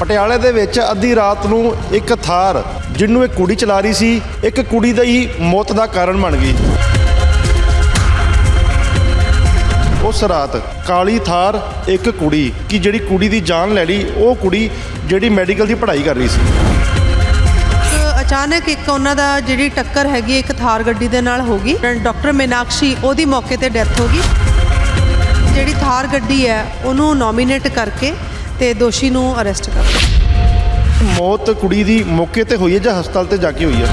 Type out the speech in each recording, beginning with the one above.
ਪਟਿਆਲੇ ਦੇ ਵਿੱਚ ਅੱਧੀ ਰਾਤ ਨੂੰ ਇੱਕ ਥਾਰ ਜਿਹਨੂੰ ਇੱਕ ਕੁੜੀ ਚਲਾ ਰਹੀ ਸੀ, ਇੱਕ ਕੁੜੀ ਦਾ ਹੀ ਮੌਤ ਦਾ ਕਾਰਨ ਬਣ ਗਈ। ਉਸ ਰਾਤ ਕਾਲੀ ਥਾਰ, ਇੱਕ ਕੁੜੀ, ਕਿ ਜਿਹੜੀ ਕੁੜੀ ਦੀ ਜਾਨ ਲੈ ਲਈ, ਉਹ ਕੁੜੀ ਜਿਹੜੀ ਮੈਡੀਕਲ ਦੀ ਪੜ੍ਹਾਈ ਕਰ ਰਹੀ ਸੀ। ਅਚਾਨਕ ਇੱਕ ਉਹਨਾਂ ਦਾ ਜਿਹੜੀ ਟੱਕਰ ਹੈਗੀ, ਇੱਕ ਥਾਰ ਗੱਡੀ ਦੇ ਨਾਲ ਹੋ ਗਈ। ਡਾਕਟਰ ਮੀਨਾਕਸ਼ੀ, ਉਹਦੀ ਮੌਕੇ ਤੇ ਡੈਥ ਹੋ ਗਈ। ਜਿਹੜੀ ਥਾਰ ਗੱਡੀ ਹੈ, ਉਹਨੂੰ ਨੋਮੀਨੇਟ ਕਰਕੇ ਤੇ ਦੋਸ਼ੀ ਨੂੰ ਅਰੈਸਟ ਕਰ ਲਿਆ। ਮੌਤ ਕੁੜੀ ਦੀ ਮੌਕੇ ਤੇ ਹੋਈ ਹੈ ਜਾਂ ਹਸਪਤਾਲ ਤੇ ਜਾ ਕੇ ਹੋਈ ਹੈ?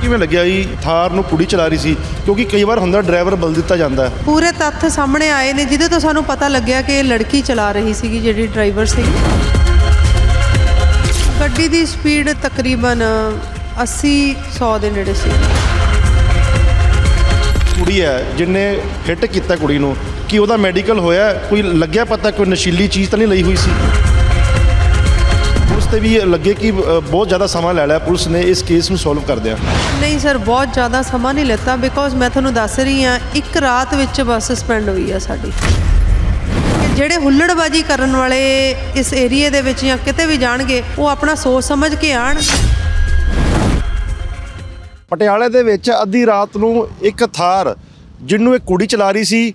ਕਿਵੇਂ ਲੱਗਿਆ ਜੀ? ਥਾਰ ਨੂੰ ਕੁੜੀ ਚਲਾ ਰਹੀ ਸੀ ਕਿਉਂਕਿ ਕਈ ਵਾਰ ਹੁੰਦਾ ਡਰਾਈਵਰ ਬਲ ਦਿੱਤਾ ਜਾਂਦਾ ਪੂਰੇ ਤੱਥ ਸਾਹਮਣੇ ਆਏ ਨੇ ਜਿਹਦੇ ਤੋਂ ਸਾਨੂੰ ਪਤਾ ਲੱਗਿਆ ਕਿ ਇਹ ਲੜਕੀ ਚਲਾ ਰਹੀ ਸੀਗੀ ਜਿਹੜੀ ਡਰਾਈਵਰ ਸੀ। ਗੱਡੀ ਦੀ ਸਪੀਡ ਤਕਰੀਬਨ 80 100 ਦੇ ਨੇੜੇ ਸੀ। ਕੁੜੀ ਹੈ ਜਿਹਨੇ ਹਿੱਟ ਕੀਤਾ ਕੁੜੀ ਨੂੰ ਕਿ ਉਹਦਾ ਮੈਡੀਕਲ ਹੋਇਆ ਕੋਈ ਲੱਗਿਆ ਪਤਾ ਕੋਈ ਨਸ਼ੀਲੀ ਚੀਜ਼ ਤਾਂ ਨਹੀਂ ਲਈ ਹੋਈ ਸੀ? ਪੁਲਿਸ ਤੇ ਵੀ ਲੱਗੇ ਕਿ ਬਹੁਤ ਜ਼ਿਆਦਾ ਸਮਾਂ ਲੈ ਲਿਆ ਪੁਲਿਸ ਨੇ ਇਸ ਕੇਸ ਨੂੰ ਸੋਲਵ ਕਰਦਿਆਂ। ਨਹੀਂ ਸਰ ਬਹੁਤ ਜ਼ਿਆਦਾ ਸਮਾਂ ਨਹੀਂ ਲੈਤਾ ਬਿਕੋਜ਼ ਮੈਂ ਤੁਹਾਨੂੰ ਦੱਸ ਰਹੀ ਹਾਂ ਇੱਕ ਰਾਤ ਵਿੱਚ ਬੱਸ ਸਸਪੈਂਡ ਹੋਈ ਆ ਸਾਡੀ। ਜਿਹੜੇ ਹੁੱਲੜਬਾਜੀ ਕਰਨ ਵਾਲੇ ਇਸ ਏਰੀਏ ਦੇ ਵਿੱਚ ਜਾਂ ਕਿਤੇ ਵੀ ਜਾਣਗੇ ਉਹ ਆਪਣਾ ਸੋਚ ਸਮਝ ਕੇ ਆਣ ਪਟਿਆਲੇ ਦੇ ਵਿੱਚ ਅੱਧੀ ਰਾਤ ਨੂੰ ਇੱਕ ਥਾਰ ਜਿਹਨੂੰ ਇੱਕ ਕੁੜੀ ਚਲਾ ਰਹੀ ਸੀ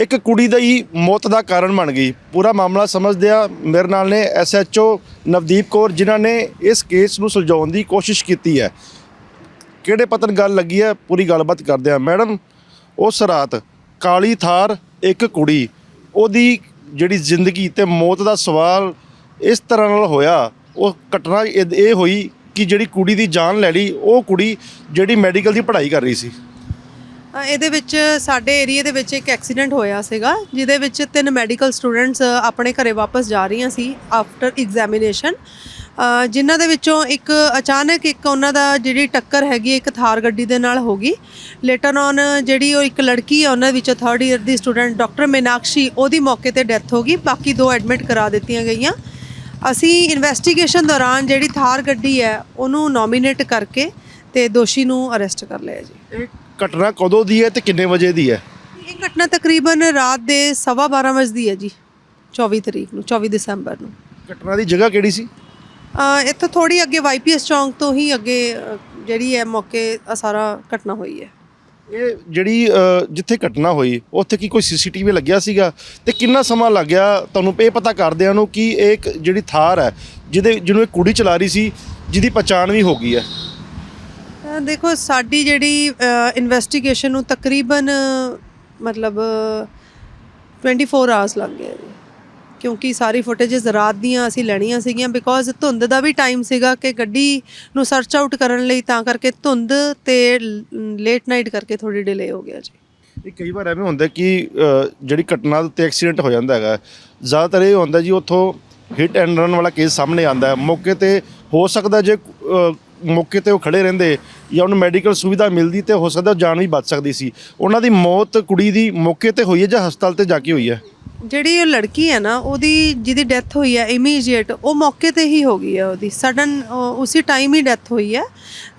ਇੱਕ ਕੁੜੀ ਦਾ ਹੀ ਮੌਤ ਦਾ ਕਾਰਨ ਬਣ ਗਈ। ਪੂਰਾ ਮਾਮਲਾ ਸਮਝਦਿਆਂ ਮੇਰੇ ਨਾਲ ਨੇ ਐਸਐਚਓ ਨਵਦੀਪ ਕੌਰ, ਜਿਨ੍ਹਾਂ ਨੇ ਇਸ ਕੇਸ ਨੂੰ ਸੁਲਝਾਉਣ ਦੀ ਕੋਸ਼ਿਸ਼ ਕੀਤੀ ਹੈ। ਕਿਹੜੇ ਪਤਨ ਗੱਲ ਲੱਗੀ ਹੈ? ਪੂਰੀ ਗੱਲਬਾਤ ਕਰਦੇ ਆ ਮੈਡਮ, ਉਸ ਰਾਤ ਕਾਲੀ ਥਾਰ ਇੱਕ ਕੁੜੀ, ਉਹਦੀ ਜਿਹੜੀ ਜ਼ਿੰਦਗੀ ਤੇ ਮੌਤ ਦਾ ਸਵਾਲ ਇਸ ਤਰ੍ਹਾਂ ਨਾਲ ਹੋਇਆ। ਉਹ ਘਟਨਾ ਇਹ ਇਹ ਹੋਈ ਕਿ ਜਿਹੜੀ ਕੁੜੀ ਦੀ ਜਾਨ ਲੈ ਲਈ, ਉਹ ਕੁੜੀ ਜਿਹੜੀ ਮੈਡੀਕਲ ਦੀ ਪੜ੍ਹਾਈ ਕਰ ਰਹੀ ਸੀ। ਇਹਦੇ ਵਿੱਚ ਸਾਡੇ ਏਰੀਏ ਦੇ ਵਿੱਚ ਇੱਕ ਐਕਸੀਡੈਂਟ ਹੋਇਆ ਸੀਗਾ, ਜਿਹਦੇ ਵਿੱਚ ਤਿੰਨ ਮੈਡੀਕਲ ਸਟੂਡੈਂਟਸ ਆਪਣੇ ਘਰੇ ਵਾਪਸ ਜਾ ਰਹੀਆਂ ਸੀ ਆਫਟਰ ਐਗਜ਼ਾਮੀਨੇਸ਼ਨ ਜਿਨ੍ਹਾਂ ਦੇ ਵਿੱਚੋਂ ਇੱਕ ਅਚਾਨਕ ਇੱਕ ਉਹਨਾਂ ਦਾ ਜਿਹੜੀ ਟੱਕਰ ਹੈਗੀ, ਇੱਕ ਥਾਰ ਗੱਡੀ ਦੇ ਨਾਲ ਹੋ ਗਈ। ਲੇਟਰ ਔਨ ਜਿਹੜੀ ਉਹ ਇੱਕ ਲੜਕੀ ਹੈ ਉਹਨਾਂ ਵਿੱਚੋਂ 3rd ਇਅਰ ਦੀ ਸਟੂਡੈਂਟ ਡਾਕਟਰ ਮੀਨਾਕਸ਼ੀ, ਉਹਦੀ ਮੌਕੇ ਤੇ ਡੈਥ ਹੋ ਗਈ। ਬਾਕੀ ਦੋ ਐਡਮਿਟ ਕਰਾ ਦਿੱਤੀਆਂ ਗਈਆਂ। ਅਸੀਂ ਇਨਵੈਸਟੀਗੇਸ਼ਨ ਦੌਰਾਨ ਜਿਹੜੀ ਥਾਰ ਗੱਡੀ ਹੈ, ਉਹਨੂੰ ਨੋਮੀਨੇਟ ਕਰਕੇ ਤੇ ਦੋਸ਼ੀ ਨੂੰ ਅਰੈਸਟ ਕਰ ਲਿਆ ਜੀ। ਘਟਨਾ ਕਦੋਂ ਦੀ ਹੈ ਤੇ ਕਿੰਨੇ ਵਜੇ ਦੀ ਹੈ? ਇਹ ਘਟਨਾ ਤਕਰੀਬਨ ਰਾਤ ਦੇ 12:30 ਵਜੇ ਦੀ ਹੈ ਜੀ 24 ਤਰੀਕ ਨੂੰ 24 ਦਸੰਬਰ ਨੂੰ। ਘਟਨਾ ਦੀ ਜਗ੍ਹਾ ਕਿਹੜੀ ਸੀ? ਅ, ਇੱਥੋਂ ਥੋੜੀ ਅੱਗੇ ਵਾਈਪੀਐਸ ਚੌਂਕ ਤੋਂ ਹੀ ਅੱਗੇ ਅ, ਜਿਹੜੀ ਹੈ ਮੌਕੇ ਆ ਸਾਰਾ ਘਟਨਾ ਹੋਈ ਹੈ। ਇਹ ਜਿਹੜੀ ਅ, ਜਿੱਥੇ ਘਟਨਾ ਹੋਈ ਉੱਥੇ ਕੀ ਕੋਈ ਸੀਸੀਟੀਵੀ ਲੱਗਿਆ ਸੀਗਾ? ਤੇ ਕਿੰਨਾ ਸਮਾਂ ਲੱਗ ਗਿਆ ਤੁਹਾਨੂੰ ਇਹ ਪਤਾ ਕਰਦਿਆਂ ਨੂੰ ਕਿ ਇਹ ਇੱਕ ਜਿਹੜੀ ਥਾਰ ਹੈ ਜਿਹਦੇ ਜਿਹਨੂੰ ਇਹ ਕੁੜੀ ਚਲਾ ਰਹੀ ਸੀ ਜਿਹਦੀ ਪਛਾਣ ਵੀ ਹੋ ਗਈ ਹੈ। ਦੇਖੋ, ਸਾਡੀ ਜਿਹੜੀ ਇਨਵੈਸਟੀਗੇਸ਼ਨ ਨੂੰ ਤਕਰੀਬਨ, ਮਤਲਬ 24 ਆਵਰਸ ਲੱਗ ਗਏ ਜੀ। ਕਿਉਂਕਿ ਸਾਰੀ ਫੁਟੇजेस ਰਾਤ ਦੀਆਂ ਅਸੀਂ ਲੈਣੀਆਂ ਸੀਗੀਆਂ ਬਿਕੋਜ਼ ਧੁੰਦ ਦਾ ਵੀ ਟਾਈਮ ਸੀਗਾ ਕਿ ਗੱਡੀ ਨੂੰ ਸਰਚ ਆਊਟ ਕਰਨ ਲਈ, ਤਾਂ ਕਰਕੇ ਧੁੰਦ ਤੇ ਲੇਟ ਨਾਈਟ ਕਰਕੇ ਥੋੜੀ ਡਿਲੇ ਹੋ ਗਿਆ ਜੀ। ਇਹ ਕਈ ਵਾਰ ਐਵੇਂ ਹੁੰਦਾ ਕਿ ਜਿਹੜੀ ਘਟਨਾ ਦੇ ਉੱਤੇ ਐਕਸੀਡੈਂਟ ਹੋ ਜਾਂਦਾ ਹੈਗਾ, ਜ਼ਿਆਦਾਤਰ ਇਹ ਹੁੰਦਾ ਜੀ ਉੱਥੋਂ ਹਿੱਟ ਐਂਡ ਰਨ ਵਾਲਾ ਕੇਸ ਸਾਹਮਣੇ ਆਂਦਾ ਹੈ। ਮੌਕੇ ਤੇ ਹੋ ਸਕਦਾ ਜੇ ਮੌਕੇ ਤੇ ਉਹ ਖੜੇ ਰਹਿੰਦੇ ਜਾਂ ਉਹਨੂੰ ਮੈਡੀਕਲ ਸੁਵਿਧਾ ਮਿਲਦੀ ਤੇ ਹੋ ਸਕਦਾ ਉਹ ਜਾਨ ਵੀ ਬਚ ਸਕਦੀ ਸੀ। ਉਹਨਾਂ ਦੀ ਮੌਤ ਕੁੜੀ ਦੀ ਮੌਕੇ ਤੇ ਹੋਈ ਹੈ ਜਾਂ ਹਸਪਤਾਲ ਤੇ ਜਾ ਕੇ ਹੋਈ ਹੈ? ਜਿਹੜੀ ਉਹ ਲੜਕੀ ਹੈ ਨਾ, ਉਹਦੀ ਜਿਹਦੀ ਡੈਥ ਹੋਈ ਹੈ ਇਮੀਡੀਏਟ ਉਹ ਮੌਕੇ ਤੇ ਹੀ ਹੋ ਗਈ ਹੈ ਉਹਦੀ। ਸਡਨ ਉਸੇ ਟਾਈਮ ਹੀ ਡੈਥ ਹੋਈ ਹੈ।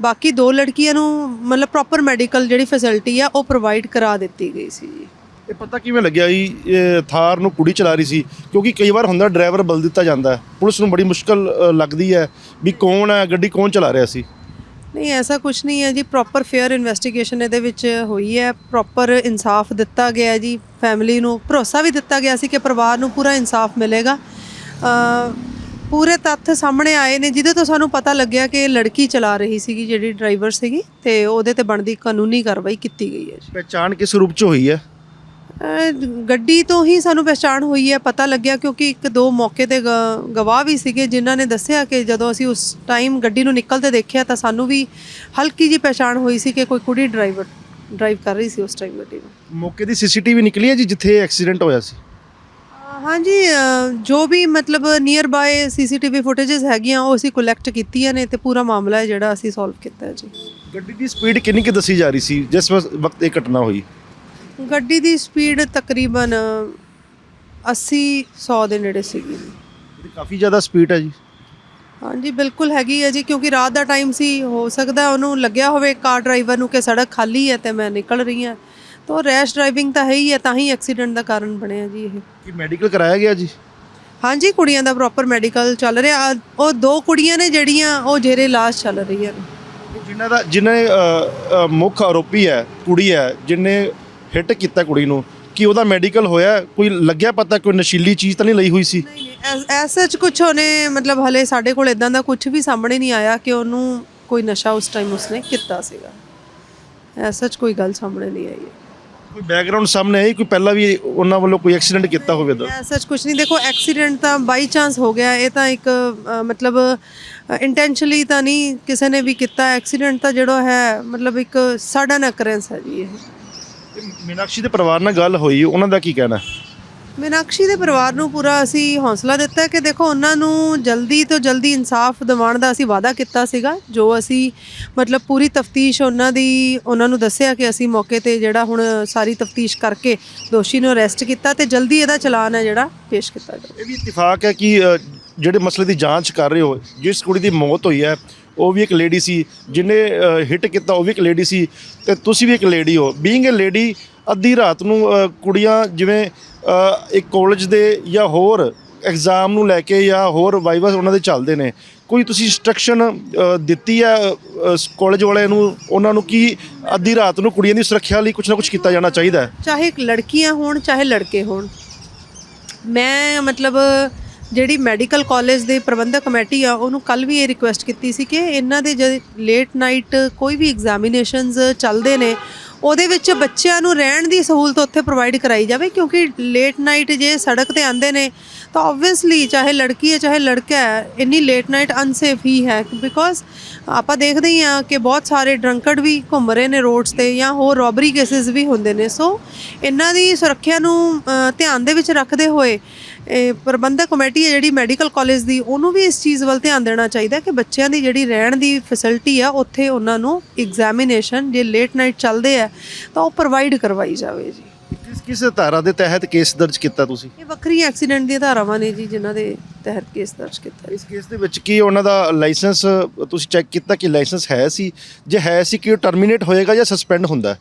ਬਾਕੀ ਦੋ ਲੜਕੀਆਂ ਨੂੰ ਮਤਲਬ ਪ੍ਰੋਪਰ ਮੈਡੀਕਲ ਜਿਹੜੀ ਫੈਸਿਲਿਟੀ ਆ, ਉਹ ਪ੍ਰੋਵਾਈਡ ਕਰਾ ਦਿੱਤੀ ਗਈ ਸੀ ਜੀ। ਇਹ ਪਤਾ ਕਿਵੇਂ ਲੱਗਿਆ ਜੀ? ਇਹ ਥਾਰ ਨੂੰ ਕੁੜੀ ਚਲਾ ਰਹੀ ਸੀ ਕਿਉਂਕਿ ਕਈ ਵਾਰ ਹੁੰਦਾ ਡਰਾਈਵਰ ਬਲ ਦਿੱਤਾ ਜਾਂਦਾ ਹੈ। ਪੁਲਿਸ ਨੂੰ ਬੜੀ ਮੁਸ਼ਕਲ ਅ, ਲੱਗਦੀ ਹੈ ਵੀ ਕੌਣ ਹੈ ਗੱਡੀ ਕੌਣ ਚਲਾ ਰਿਹਾ ਸੀ? ਨਹੀਂ ਐਸਾ ਕੁਝ ਨਹੀਂ ਹੈ ਜੀ। ਪ੍ਰੋਪਰ ਫੇਅਰ ਇਨਵੈਸਟੀਗੇਸ਼ਨ ਇਹਦੇ ਵਿੱਚ ਹੋਈ ਹੈ। ਪ੍ਰੋਪਰ ਇਨਸਾਫ ਦਿੱਤਾ ਗਿਆ ਜੀ ਫੈਮਿਲੀ ਨੂੰ ਭਰੋਸਾ ਵੀ ਦਿੱਤਾ ਗਿਆ ਸੀ ਕਿ ਪਰਿਵਾਰ ਨੂੰ ਪੂਰਾ ਇਨਸਾਫ ਮਿਲੇਗਾ। ਅ, ਪੂਰੇ ਤੱਥ ਸਾਹਮਣੇ ਆਏ ਨੇ ਜਿਹਦੇ ਤੋਂ ਸਾਨੂੰ ਪਤਾ ਲੱਗਿਆ ਕਿ ਇਹ ਲੜਕੀ ਚਲਾ ਰਹੀ ਸੀਗੀ ਜਿਹੜੀ ਡਰਾਈਵਰ ਸੀਗੀ ਤੇ ਉਹਦੇ ਤੇ ਬਣਦੀ ਕਾਨੂੰਨੀ ਕਾਰਵਾਈ ਕੀਤੀ ਗਈ ਹੈ ਜੀ। ਪਹਿਚਾਣ ਕਿਸ ਰੂਪ 'ਚ ਹੋਈ ਹੈ? ਗੱਡੀ ਤੋਂ ਹੀ ਸਾਨੂੰ ਪਛਾਣ ਹੋਈ ਹੈ ਪਤਾ ਲੱਗਿਆ ਕਿਉਂਕਿ ਇੱਕ ਦੋ ਮੌਕੇ ਤੇ ਗਵਾਹ ਵੀ ਸੀਗੇ ਜਿਨ੍ਹਾਂ ਨੇ ਦੱਸਿਆ ਕਿ ਜਦੋਂ ਅਸੀਂ ਉਸ ਟਾਈਮ ਗੱਡੀ ਨੂੰ ਨਿਕਲਦੇ ਦੇਖਿਆ ਤਾਂ ਸਾਨੂੰ ਵੀ ਹਲਕੀ ਜੀ ਪਛਾਣ ਹੋਈ ਸੀ ਕਿ ਕੋਈ ਕੁੜੀ ਡਰਾਈਵਰ ਡਰਾਈਵ ਕਰ ਰਹੀ ਸੀ ਉਸ ਟਾਈਮ ਗੱਡੀ ਨੂੰ। ਮੌਕੇ ਦੀ ਸੀਸੀਟੀਵੀ ਨਿਕਲੀ ਹੈ ਜੀ ਜਿੱਥੇ ਐਕਸੀਡੈਂਟ ਹੋਇਆ ਸੀ? ਹਾਂਜੀ ਜੋ ਵੀ ਮਤਲਬ ਨੀਅਰ ਬਾਏ ਸੀਸੀਟੀਵੀ ਫੁਟੇजेस ਹੈਗੀਆਂ ਉਹ ਅਸੀਂ ਕਲੈਕਟ ਕੀਤੀਆਂ ਨੇ ਤੇ ਪੂਰਾ ਮਾਮਲਾ ਹੈ ਜਿਹੜਾ ਅਸੀਂ ਸੋਲਵ ਕੀਤਾ ਹੈ ਜੀ। ਗੱਡੀ ਦੀ ਸਪੀਡ ਕਿੰਨੀ ਕਿ ਦੱਸੀ ਜਾ ਰਹੀ ਸੀ? ਜਿਸ ਵਕਤ ਇਹ ਘਟਨਾ ਹੋਈ। ਗੱਡੀ ਦੀ ਸਪੀਡ ਤਕਰੀਬਨ 80 100 ਦੇ ਨੇੜੇ ਸੀਗੀ। ਇਹ ਕਾਫੀ ਜ਼ਿਆਦਾ ਸਪੀਡ ਹੈ ਜੀ। ਹਾਂਜੀ ਬਿਲਕੁਲ ਹੈਗੀ ਹੈ ਜੀ ਕਿਉਂਕਿ ਰਾਤ ਦਾ ਟਾਈਮ ਸੀ ਹੋ ਸਕਦਾ ਉਹਨੂੰ ਲੱਗਿਆ ਹੋਵੇ ਕਾਰ ਡਰਾਈਵਰ ਨੂੰ ਕਿ ਸੜਕ ਖਾਲੀ ਹੈ ਤੇ ਮੈਂ ਨਿਕਲ ਰਹੀ ਹਾਂ। ਤਾਂ ਰੈਸ਼ ਡਰਾਈਵਿੰਗ ਤਾਂ ਹੈ ਹੀ ਹੈ ਤਾਂ ਹੀ ਐਕਸੀਡੈਂਟ ਦਾ ਕਾਰਨ ਬਣਿਆ ਜੀ ਇਹ। ਕੀ ਮੈਡੀਕਲ ਕਰਾਇਆ ਗਿਆ ਜੀ? ਹਾਂਜੀ ਕੁੜੀਆਂ ਦਾ ਪ੍ਰੋਪਰ ਮੈਡੀਕਲ ਚੱਲ ਰਿਹਾ। ਉਹ ਦੋ ਕੁੜੀਆਂ ਨੇ ਜਿਹੜੀਆਂ ਉਹ ਜੇਰੇ ਇਲਾਜ ਚੱਲ ਰਹੀਆਂ ਨੇ। ਜਿਨ੍ਹਾਂ ਦਾ ਅ, ਮੁੱਖ ਆਰੋਪੀ ਹੈ ਕੁੜੀ ਹੈ ਜਿਹਨੇ ਹਿੱਟ ਕੀਤਾ ਕੁੜੀ ਨੂੰ ਕੀ ਉਹਦਾ ਮੈਡੀਕਲ ਹੋਇਆ ਕੋਈ ਲੱਗਿਆ ਪਤਾ ਕੋਈ ਨਸ਼ੀਲੀ ਚੀਜ਼ ਤਾਂ ਨਹੀਂ ਲਈ ਹੋਈ ਸੀ? ਐਸਾ ਚ ਕੁਝ ਉਹਨੇ ਮਤਲਬ ਹਲੇ ਸਾਡੇ ਕੋਲ ਇਦਾਂ ਦਾ ਕੁਝ ਵੀ ਸਾਹਮਣੇ ਨਹੀਂ ਆਇਆ ਕਿ ਉਹਨੂੰ ਕੋਈ ਨਸ਼ਾ ਉਸ ਟਾਈਮ ਉਸਨੇ ਕੀਤਾ ਸੀਗਾ। ਐਸਾ ਚ ਕੋਈ ਗੱਲ ਸਾਹਮਣੇ ਨਹੀਂ ਆਈ। ਕੋਈ ਬੈਕਗ੍ਰਾਉਂਡ ਸਾਹਮਣੇ ਆਈ ਕੋਈ ਪਹਿਲਾਂ ਵੀ ਉਹਨਾਂ ਵੱਲੋਂ ਕੋਈ ਐਕਸੀਡੈਂਟ ਕੀਤਾ ਹੋਵੇ ਤਾਂ? ਐਸਾ ਚ ਕੁਝ ਨਹੀਂ ਦੇਖੋ ਐਕਸੀਡੈਂਟ ਤਾਂ ਬਾਈ ਚਾਂਸ ਹੋ ਗਿਆ ਇਹ ਤਾਂ ਇੱਕ ਮਤਲਬ ਇੰਟੈਂਸ਼ਨਲੀ ਤਾਂ ਨਹੀਂ ਕਿਸੇ ਨੇ ਵੀ ਕੀਤਾ ਐਕਸੀਡੈਂਟ ਤਾਂ ਜਿਹੜਾ ਹੈ ਮਤਲਬ ਇੱਕ ਸਡਨ ਅਕਰੈਂਸ ਹੈ ਜੀ ਇਹ। ਮੀਨਾਕਸ਼ੀ ਦੇ ਪਰਿਵਾਰ ਨਾਲ ਗੱਲ ਹੋਈ ਉਹਨਾਂ ਦਾ ਕੀ ਕਹਿਣਾ? ਮੀਨਾਕਸ਼ੀ ਦੇ ਪਰਿਵਾਰ ਨੂੰ ਪੂਰਾ ਅਸੀਂ ਹੌਸਲਾ ਦਿੱਤਾ ਕਿ ਦੇਖੋ ਉਹਨਾਂ ਨੂੰ ਜਲਦੀ ਤੋਂ ਜਲਦੀ ਇਨਸਾਫ ਦਿਵਾਉਣ ਦਾ ਅਸੀਂ ਵਾਅਦਾ ਕੀਤਾ ਸੀਗਾ ਜੋ ਅਸੀਂ ਮਤਲਬ ਪੂਰੀ ਤਫਤੀਸ਼ ਉਹਨਾਂ ਦੀ ਉਹਨਾਂ ਨੂੰ ਦੱਸਿਆ ਕਿ ਅਸੀਂ ਮੌਕੇ ਤੇ ਜਿਹੜਾ ਹੁਣ ਸਾਰੀ ਤਫਤੀਸ਼ ਕਰਕੇ ਦੋਸ਼ੀ ਨੂੰ ਅਰੈਸਟ ਕੀਤਾ ਤੇ ਜਲਦੀ ਇਹਦਾ ਚਲਾਨ ਹੈ ਜਿਹੜਾ ਪੇਸ਼ ਕੀਤਾ ਜਾਵੇ। ਇਹ ਵੀ ਇਤਫਾਕ ਹੈ ਕਿ ਜਿਹੜੇ ਮਸਲੇ ਦੀ ਜਾਂਚ ਕਰ ਰਹੇ ਹੋ ਜਿਸ ਕੁੜੀ ਦੀ ਮੌਤ ਹੋਈ ਹੈ ਉਹ ਵੀ ਇੱਕ ਲੇਡੀ ਸੀ, ਜਿਹਨੇ ਹਿੱਟ ਕੀਤਾ, ਉਹ ਵੀ ਇੱਕ ਲੇਡੀ ਸੀ। ਤੇ ਤੁਸੀਂ ਵੀ ਇੱਕ ਲੇਡੀ ਹੋ। ਬੀਇੰਗ ਅ ਲੇਡੀ ਅੱਧੀ ਰਾਤ ਨੂੰ ਕੁੜੀਆਂ ਜਿਵੇਂ ਇੱਕ ਕਾਲਜ ਦੇ ਜਾਂ ਹੋਰ ਐਗਜ਼ਾਮ ਨੂੰ ਲੈ ਕੇ ਜਾਂ ਹੋਰ ਵਾਈਵਸ ਉਹਨਾਂ ਦੇ ਚੱਲਦੇ ਨੇ। ਕੋਈ ਤੁਸੀਂ ਇੰਸਟਰਕਸ਼ਨ ਦਿੱਤੀ ਹੈ ਕਾਲਜ ਵਾਲਿਆਂ ਨੂੰ, ਉਹਨਾਂ ਨੂੰ ਕਿ ਅੱਧੀ ਰਾਤ ਨੂੰ ਕੁੜੀਆਂ ਦੀ ਸੁਰੱਖਿਆ ਲਈ ਕੁਝ ਨਾ ਕੁਝ ਕੀਤਾ ਜਾਣਾ ਚਾਹੀਦਾ ਹੈ? ਚਾਹੇ ਲੜਕੀਆਂ ਹੋਣ, ਚਾਹੇ ਲੜਕੇ ਹੋਣ। ਮੈਂ ਮਤਲਬ ਜਿਹੜੀ ਮੈਡੀਕਲ ਕਾਲਜ ਦੇ ਪ੍ਰਬੰਧਕ ਕਮੇਟੀ ਆ, ਉਹਨੂੰ ਕੱਲ ਵੀ ਇਹ ਰਿਕੁਐਸਟ ਕੀਤੀ ਸੀ ਕਿ ਇਹਨਾਂ ਦੇ ਜਦ ਲੇਟ ਨਾਈਟ ਕੋਈ ਵੀ ਐਗਜ਼ਾਮੀਨੇਸ਼ਨਸ ਚੱਲਦੇ ਨੇ, ਉਹਦੇ ਵਿੱਚ ਬੱਚਿਆਂ ਨੂੰ ਰਹਿਣ ਦੀ ਸਹੂਲਤ ਉੱਥੇ ਪ੍ਰੋਵਾਈਡ ਕਰਾਈ ਜਾਵੇ ਕਿਉਂਕਿ ਲੇਟ ਨਾਈਟ ਜੇ ਸੜਕ ਤੇ ਆਂਦੇ ਨੇ ਤਾਂ ਆਬਵੀਅਸਲੀ ਚਾਹੇ ਲੜਕੀ ਹੈ, ਚਾਹੇ ਲੜਕਾ ਹੈ, ਇੰਨੀ ਲੇਟ ਨਾਈਟ ਅਨਸੇਫ ਹੀ ਹੈ ਬਿਕੋਜ਼ ਆਪਾਂ ਦੇਖਦੇ ਹੀ ਆ ਕਿ ਬਹੁਤ ਸਾਰੇ ਡਰੰਕਡ ਵੀ ਘੁੰਮ ਰਹੇ ਨੇ ਰੋਡਸ ਤੇ ਜਾਂ ਹੋਰ ਰੋਬਰੀ ਕੇਸਿਸ ਵੀ ਹੁੰਦੇ ਨੇ। ਸੋ ਇਹਨਾਂ ਦੀ ਸੁਰੱਖਿਆ ਨੂੰ ਧਿਆਨ ਦੇ ਵਿੱਚ ਰੱਖਦੇ ਹੋਏ ਪ੍ਰਬੰਧਕ ਕਮੇਟੀ ਹੈ ਜਿਹੜੀ ਮੈਡੀਕਲ ਕਾਲਜ ਦੀ, ਉਹਨੂੰ ਵੀ ਇਸ ਚੀਜ਼ ਵੱਲ ਧਿਆਨ ਦੇਣਾ ਚਾਹੀਦਾ ਕਿ ਬੱਚਿਆਂ ਦੀ ਜਿਹੜੀ ਰਹਿਣ ਦੀ ਫੈਸਿਲਿਟੀ ਆ, ਉੱਥੇ ਉਹਨਾਂ ਨੂੰ ਐਗਜ਼ਾਮੀਨੇਸ਼ਨ ਜੇ ਲੇਟ ਨਾਈਟ ਚੱਲਦੇ ਆ, ਤਾਂ ਉਹ ਪ੍ਰੋਵਾਈਡ ਕਰਵਾਈ ਜਾਵੇ ਜੀ। ਕਿਸ ਧਾਰਾ ਦੇ ਤਹਿਤ ਕੇਸ ਦਰਜ ਕੀਤਾ ਤੁਸੀਂ? ਇਹ ਵੱਖਰੀ ਐਕਸੀਡੈਂਟ ਦੀਆਂ ਧਾਰਾਵਾਂ ਨੇ ਜੀ ਜਿਨ੍ਹਾਂ ਦੇ ਤਹਿਤ ਕੇਸ ਦਰਜ ਕੀਤਾ। ਇਸ ਕੇਸ ਦੇ ਵਿੱਚ ਕੀ ਉਹਨਾਂ ਦਾ ਲਾਇਸੈਂਸ ਤੁਸੀਂ ਚੈੱਕ ਕੀਤਾ ਕਿ ਲਾਇਸੈਂਸ ਹੈ ਸੀ? ਜੇ ਹੈ ਸੀ ਕਿ ਉਹ ਟਰਮੀਨੇਟ ਹੋਏਗਾ ਜਾਂ ਸਸਪੈਂਡ ਹੁੰਦਾ?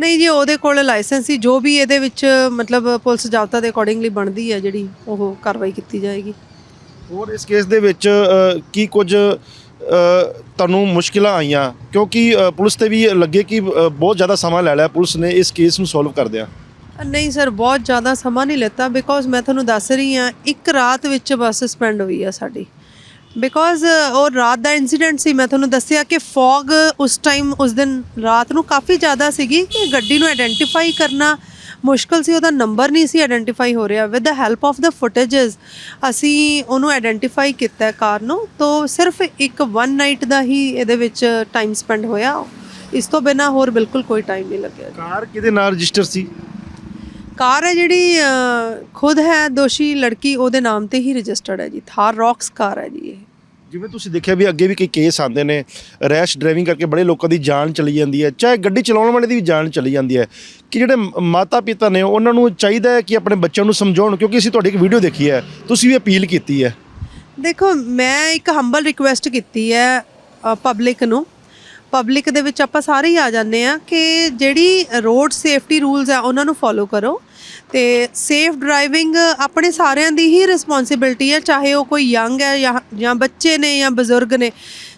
ਨਹੀਂ ਜੀ ਉਹਦੇ ਕੋਲ ਲਾਇਸੈਂਸ ਸੀ ਜੋ ਵੀ ਇਹਦੇ ਵਿੱਚ ਮਤਲਬ ਪੁਲਿਸ ਜਾਬਤਾ ਦੇ ਅਕੋਰਡਿੰਗਲੀ ਬਣਦੀ ਹੈ ਜਿਹੜੀ ਉਹ ਕਾਰਵਾਈ ਕੀਤੀ ਜਾਏਗੀ। ਹੋਰ ਇਸ ਕੇਸ ਦੇ ਵਿੱਚ ਕੀ ਕੁਝ ਤੁਹਾਨੂੰ ਮੁਸ਼ਕਿਲਾਂ ਆਈਆਂ? ਕਿਉਂਕਿ ਪੁਲਿਸ ਤੇ ਵੀ ਲੱਗੇ ਕਿ ਬਹੁਤ ਜ਼ਿਆਦਾ ਸਮਾਂ ਲੈ ਲਿਆ ਪੁਲਿਸ ਨੇ ਇਸ ਕੇਸ ਨੂੰ ਸੋਲਵ ਕਰਦਿਆਂ। ਨਹੀਂ ਸਰ, ਬਹੁਤ ਜ਼ਿਆਦਾ ਸਮਾਂ ਨਹੀਂ ਲਿੱਤਾ ਬਿਕੋਜ਼ ਮੈਂ ਤੁਹਾਨੂੰ ਦੱਸ ਰਹੀ ਹਾਂ, ਇੱਕ ਰਾਤ ਵਿੱਚ ਬੱਸ ਸਪੈਂਡ ਹੋਈ ਆ ਸਾਡੀ। ਬਿਕੋਜ਼ ਉਹ ਰਾਤ ਦਾ ਇਨਸੀਡੈਂਟ ਸੀ, ਮੈਂ ਤੁਹਾਨੂੰ ਦੱਸਿਆ ਕਿ ਫੌਗ ਉਸ ਟਾਈਮ ਉਸ ਦਿਨ ਰਾਤ ਨੂੰ ਕਾਫੀ ਜ਼ਿਆਦਾ ਸੀਗੀ ਕਿ ਗੱਡੀ ਨੂੰ ਆਇਡੈਂਟੀਫਾਈ ਕਰਨਾ ਮੁਸ਼ਕਲ ਸੀ, ਉਹਦਾ ਨੰਬਰ ਨਹੀਂ ਸੀ ਆਇਡੈਂਟੀਫਾਈ ਹੋ ਰਿਹਾ। With the help of the footages ਅਸੀਂ ਉਹਨੂੰ ਆਇਡੈਂਟੀਫਾਈ ਕੀਤਾ ਕਾਰ ਨੂੰ। ਤੋਂ ਸਿਰਫ ਇੱਕ ਵਨ ਨਾਈਟ ਦਾ ਹੀ ਇਹਦੇ ਵਿੱਚ ਟਾਈਮ ਸਪੈਂਡ ਹੋਇਆ। ਇਸ ਤੋਂ ਬਿਨਾ ਹੋਰ ਬਿਲਕੁਲ ਕੋਈ ਟਾਈਮ ਨਹੀਂ ਲੱਗਿਆ ਕਾਰ ਕਿਹਦੇ ਨਾਲ ਰਜਿਸਟਰ ਸੀ? ਕਾਰ ਹੈ ਜਿਹੜੀ ਅ, ਖੁਦ ਹੈ ਦੋਸ਼ੀ ਲੜਕੀ ਉਹਦੇ ਨਾਮ ਤੇ ਹੀ ਰਜਿਸਟਰਡ ਹੈ ਜੀ। ਥਾਰ ਰੌਕਸ ਕਾਰ ਹੈ ਜੀ ਇਹ। ਜਿਵੇਂ ਤੁਸੀਂ ਦੇਖਿਆ ਵੀ ਅੱਗੇ ਵੀ ਕਈ ਕੇਸ ਆਉਂਦੇ ਨੇ ਰੈਸ਼ ਡਰਾਈਵਿੰਗ ਕਰਕੇ ਬੜੇ ਲੋਕਾਂ ਦੀ ਜਾਨ ਚਲੀ ਜਾਂਦੀ ਹੈ ਚਾਹੇ ਗੱਡੀ ਚਲਾਉਣ ਵਾਲੇ ਦੀ ਵੀ ਜਾਨ ਚਲੀ ਜਾਂਦੀ ਹੈ ਕਿ ਜਿਹੜੇ ਮਾਤਾ ਪਿਤਾ ਨੇ ਉਹਨਾਂ ਨੂੰ ਚਾਹੀਦਾ ਹੈ ਕਿ ਆਪਣੇ ਬੱਚਿਆਂ ਨੂੰ ਸਮਝਾਉਣ ਕਿਉਂਕਿ ਅਸੀਂ ਤੁਹਾਡੀ ਇੱਕ ਵੀਡੀਓ ਦੇਖੀ ਹੈ ਤੁਸੀਂ ਵੀ ਅਪੀਲ ਕੀਤੀ ਹੈ। ਦੇਖੋ ਮੈਂ ਇੱਕ ਹੰਬਲ ਰਿਕੁਐਸਟ ਕੀਤੀ ਹੈ ਪਬਲਿਕ ਨੂੰ ਪਬਲਿਕ ਦੇ ਵਿੱਚ ਆਪਾਂ ਸਾਰੇ ਹੀ ਆ ਜਾਂਦੇ ਆ ਕਿ ਜਿਹੜੀ ਰੋਡ ਸੇਫਟੀ ਰੂਲਸ ਆ, ਉਹਨਾਂ ਨੂੰ ਫੋਲੋ ਕਰੋ। ਤੇ ਸੇਫ ਡਰਾਈਵਿੰਗ ਆਪਣੇ ਸਾਰਿਆਂ ਦੀ ਹੀ ਰਿਸਪੌਂਸਿਬਿਲਟੀ ਹੈ ਚਾਹੇ ਉਹ ਕੋਈ ਯੰਗ ਹੈ ਜਾਂ ਜਾਂ ਬੱਚੇ ਨੇ ਜਾਂ ਬਜ਼ੁਰਗ ਨੇ।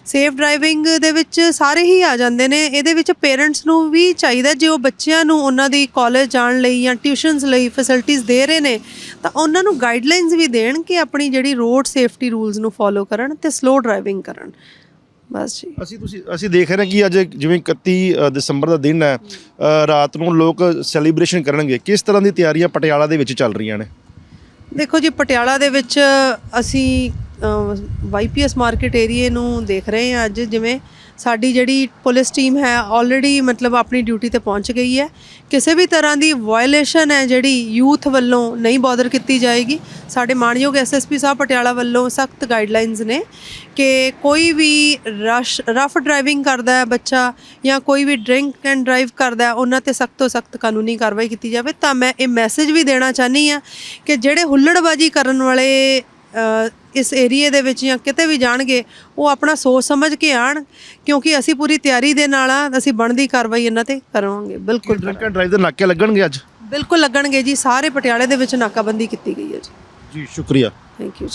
ਸੇਫ ਡਰਾਈਵਿੰਗ ਦੇ ਵਿੱਚ ਸਾਰੇ ਹੀ ਆ ਜਾਂਦੇ ਨੇ। ਇਹਦੇ ਵਿੱਚ ਪੇਰੈਂਟਸ ਨੂੰ ਵੀ ਚਾਹੀਦਾ ਜੇ ਉਹ ਬੱਚਿਆਂ ਨੂੰ ਉਹਨਾਂ ਦੀ ਕਾਲਜ ਜਾਣ ਲਈ ਜਾਂ ਟਿਊਸ਼ਨਸ ਲਈ ਫੈਸਿਲਿਟੀਆਂ ਦੇ ਰਹੇ ਨੇ, ਤਾਂ ਉਹਨਾਂ ਨੂੰ ਗਾਈਡਲਾਈਨਸ ਵੀ ਦੇਣ ਕਿ ਆਪਣੀ ਜਿਹੜੀ ਰੋਡ ਸੇਫਟੀ ਰੂਲਸ ਨੂੰ ਫੋਲੋ ਕਰਨ ਤੇ ਸਲੋ ਡਰਾਈਵਿੰਗ ਕਰਨ। ਬਸ ਜੀ। ਅਸੀਂ ਤੁਸੀਂ ਅਸੀਂ ਦੇਖ ਰਹੇ ਹਾਂ ਕਿ ਅੱਜ ਜਿਵੇਂ 31 ਅ, ਦਸੰਬਰ ਦਾ ਦਿਨ ਹੈ ਰਾਤ ਨੂੰ ਲੋਕ ਸੈਲੀਬ੍ਰੇਸ਼ਨ ਕਰਨਗੇ। ਕਿਸ ਤਰ੍ਹਾਂ ਦੀ ਤਿਆਰੀਆਂ ਪਟਿਆਲਾ ਦੇ ਵਿੱਚ ਚੱਲ ਰਹੀਆਂ ਨੇ? ਦੇਖੋ ਜੀ ਪਟਿਆਲਾ ਦੇ ਵਿੱਚ ਅਸੀਂ ਵਾਈਪੀਐਸ ਮਾਰਕੀਟ ਏਰੀਏ ਨੂੰ ਦੇਖ ਰਹੇ ਹਾਂ ਅੱਜ, ਜਿਵੇਂ ਸਾਡੀ ਜਿਹੜੀ ਪੁਲਿਸ ਟੀਮ ਹੈ ਆਲਰੇਡੀ ਮਤਲਬ ਆਪਣੀ ਡਿਊਟੀ ਤੇ ਪਹੁੰਚ ਗਈ ਹੈ। ਕਿਸੇ ਵੀ ਤਰ੍ਹਾਂ ਦੀ ਵਾਇਓਲੇਸ਼ਨ ਹੈ ਜਿਹੜੀ ਯੂਥ ਵੱਲੋਂ ਨਹੀਂ ਬਾਦਰ ਕੀਤੀ ਜਾਏਗੀ। ਸਾਡੇ ਮਾਨਯੋਗ ਐਸਐਸਪੀ ਸਾਹਿਬ ਪਟਿਆਲਾ ਵੱਲੋਂ ਸਖਤ ਗਾਈਡਲਾਈਨਸ ਨੇ ਕਿ ਕੋਈ ਵੀ ਰਸ਼ ਰਫ ਡਰਾਈਵਿੰਗ ਕਰਦਾ ਹੈ ਬੱਚਾ ਜਾਂ ਕੋਈ ਵੀ ਡਰਿੰਕ ਐਂਡ ਡਰਾਈਵ ਕਰਦਾ ਹੈ, ਉਹਨਾਂ ਤੇ ਸਖਤ ਤੋਂ ਸਖਤ ਕਾਨੂੰਨੀ ਕਾਰਵਾਈ ਕੀਤੀ ਜਾਵੇ। ਤਾਂ ਮੈਂ ਇਹ ਮੈਸੇਜ ਵੀ ਦੇਣਾ ਚਾਹਨੀ ਆ ਕਿ ਜਿਹੜੇ ਹੁੱਲੜਬਾਜੀ ਕਰਨ ਵਾਲੇ ਇਸ ਏਰੀਏ ਦੇ ਵਿੱਚ ਜਾਂ ਕਿਤੇ ਵੀ ਜਾਣਗੇ ਉਹ ਆਪਣਾ ਸੋਚ ਸਮਝ ਕੇ ਆਣ ਕਿਉਂਕਿ ਅਸੀਂ ਪੂਰੀ ਤਿਆਰੀ ਦੇ ਨਾਲ ਆ ਅਸੀਂ ਬਣਦੀ ਕਾਰਵਾਈ ਇਹਨਾਂ ਤੇ ਕਰਾਂਗੇ ਬਿਲਕੁਲ ਡਰੰਕ ਐਂਡ ਡਰਾਈਵ ਦੇ ਨਾਕੇ ਲੱਗਣਗੇ ਅੱਜ? ਬਿਲਕੁਲ ਲੱਗਣਗੇ ਜੀ ਸਾਰੇ ਪਟਿਆਲੇ ਦੇ ਵਿੱਚ ਨਾਕਾਬੰਦੀ ਕੀਤੀ ਗਈ ਹੈ ਜੀ। ਜੀ ਸ਼ੁਕਰੀਆ। ਥੈਂਕ ਯੂ ਜੀ।